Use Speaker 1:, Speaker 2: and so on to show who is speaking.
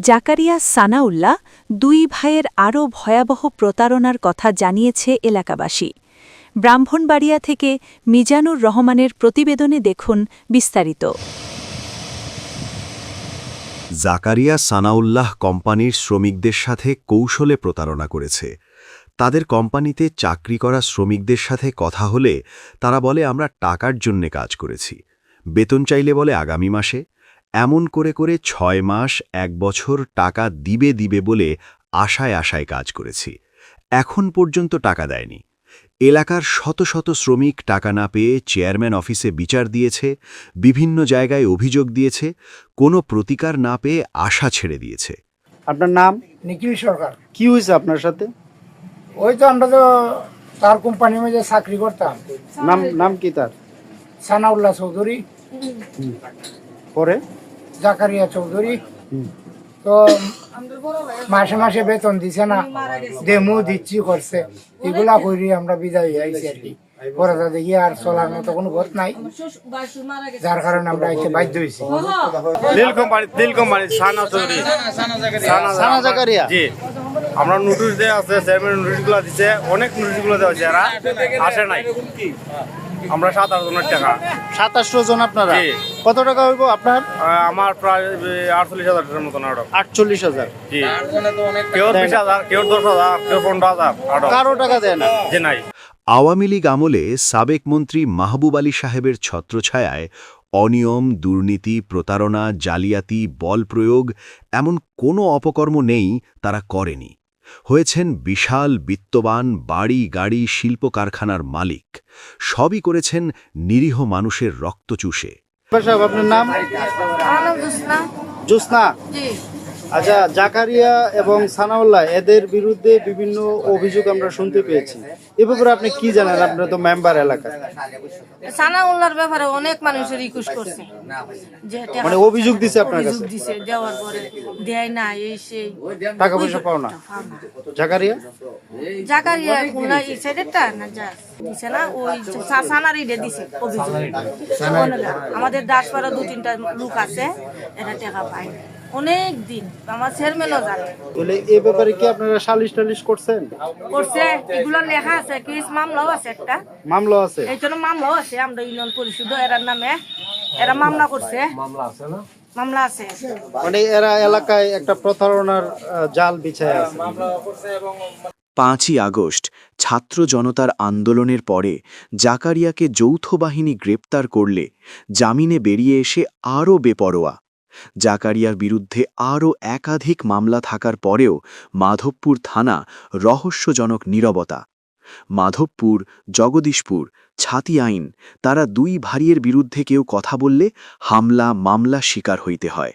Speaker 1: জাকারিয়া সানাউল্লাহ দুই ভাইয়ের আরও ভয়াবহ প্রতারণার কথা জানিয়েছে এলাকাবাসী। ব্রাহ্মণবাড়িয়া থেকে মিজানুর রহমানের প্রতিবেদনে দেখুন বিস্তারিত।
Speaker 2: জাকারিয়া সানাউল্লাহ কোম্পানির শ্রমিকদের সাথে কৌশলে প্রতারণা করেছে। তাদের কোম্পানিতে চাকরি করা শ্রমিকদের সাথে কথা হলে তারা বলে, আমরা টাকার জন্যে কাজ করেছি। বেতন চাইলে বলে, আগামী মাসে। এমন করে করে ছয় মাস এক বছর টাকা দিবে দিবে বলে আশায় আশায় কাজ করেছি। এখন পর্যন্ত টাকা দেয়নি। এলাকার শত শত শ্রমিক টাকা না পেয়ে চেয়ারম্যান অফিসে বিচার দিয়েছে বিভিন্ন জায়গায় অভিযোগ দিয়েছে কোনো প্রতিকার না পেয়ে আশা ছেড়ে দিয়েছে।
Speaker 3: আপনার নাম?
Speaker 4: নিখিল সরকার।
Speaker 3: কি হয়েছে আপনার সাথে?
Speaker 4: ওই তো আমরা তো তার কোম্পানির মধ্যে চাকরি করতাম।
Speaker 3: নাম নাম কি তার?
Speaker 4: সানাউল্লাহ চৌধুরী।
Speaker 3: পরে?
Speaker 4: জাকারিয়া চৌধুরী। তো মাসে মাসে বেতন দিছে না ডেমো দিচ্ছি করছে। এগুলা করি আমরা বিদায় হয়ে আইছি আর কি। পরে দেখি আর চলার মতো কোনো পথ নাই যার কারণে আমরা এতে বাধ্য হয়েছি।
Speaker 5: Dil company Dil company Sana Chowdhury.
Speaker 3: সানা জাকারিয়া।
Speaker 5: জি। আমরা নোটিশ দেওয়া আছে চেয়ারম্যান নোটিশগুলো দিচ্ছে অনেক নোটিশগুলো দেওয়া হয়েছে এরা আসে নাই। আমরা সাত আট জনের টাকা।
Speaker 3: সাতাশশো জন আপনারা?
Speaker 5: জি।
Speaker 3: কত টাকা হইব আপনার?
Speaker 5: আমার প্রায় আটচল্লিশ হাজার টাকার মতন আটক
Speaker 3: আটচল্লিশ হাজার।
Speaker 5: জি। কেউ বিশ হাজার কেউ দশ হাজার কেউ পনেরো হাজার আটক
Speaker 3: কারও টাকা দেয় না।
Speaker 5: যে নাই।
Speaker 2: আওয়ামী লীগ আমলে সাবেক মন্ত্রী মাহবুব আলী সাহেবের ছত্রছায়ায় অনিয়ম দুর্নীতি প্রতারণা জালিয়াতি বল প্রয়োগ এমন কোনো অপকর্ম নেই তারা করেনি। হয়েছেন বিশাল বিত্তবান বাড়ি গাড়ি শিল্প কারখানার মালিক। সবই করেছেন নিরীহ মানুষের রক্ত চুষে
Speaker 3: আপনার নাম?
Speaker 6: আমার জোসনা
Speaker 3: জোসনা আচ্ছা জাকারিয়া এবং সানাউল্লাহ এদের বিরুদ্ধে বিভিন্ন অভিযোগ আমরা শুনতে পেয়েছি। এ ব্যাপারে আপনি কি জানেন? আপনার তো মেম্বার এলাকায়
Speaker 6: সানাউল্লাহর ব্যাপারে অনেক মানুষের রিকোয়েস্ট করছে।
Speaker 3: মানে অভিযোগ দিছে আপনার কাছে?
Speaker 6: দিছে দেওয়ার পরে দেয় না এই সেই।
Speaker 3: টাকা পয়সা পাও না? জাকারিয়া?
Speaker 6: জাকারিয়া কোনা এই সাইডেরটা না যা দিছে না ওই সানার ইডে দিছে অভিযোগ। আমাদের দাসপাড়া দু তিনটা লোক আছে এটা টাকা পায় না। অনেক দিন। আমার চেয়ারম্যানও জানে
Speaker 3: তাহলে এ ব্যাপারে কি আপনারা সালিশ টালিশ করছেন?
Speaker 6: করছে এগুলো লেখা আছে কেস মামলাও আছে একটা।
Speaker 3: মামলা আছে?
Speaker 6: এই জন্য মামলাও আছে আমরা ইউনিয়ন পরিষদ এরার নামে এরা মামলা করছে। মামলা আছে
Speaker 3: মানে এরা এলাকায় একটা প্রতারণার জাল বিছায় আছে।
Speaker 7: পাঁচই আগস্ট ছাত্র জনতার আন্দোলনের পরে জাকারিয়াকে যৌথ বাহিনী গ্রেপ্তার করলে জামিনে বেরিয়ে এসে আরও বেপরোয়া। জাকারিয়ার বিরুদ্ধে আরও একাধিক মামলা থাকার পরেও মাধবপুর থানা রহস্যজনক নীরবতা। মাধবপুর, জগদীশপুর ছাতি আইন তারা দুই ভারিয়ের বিরুদ্ধে কেউ কথা বললে হামলা মামলা শিকার হইতে হয়।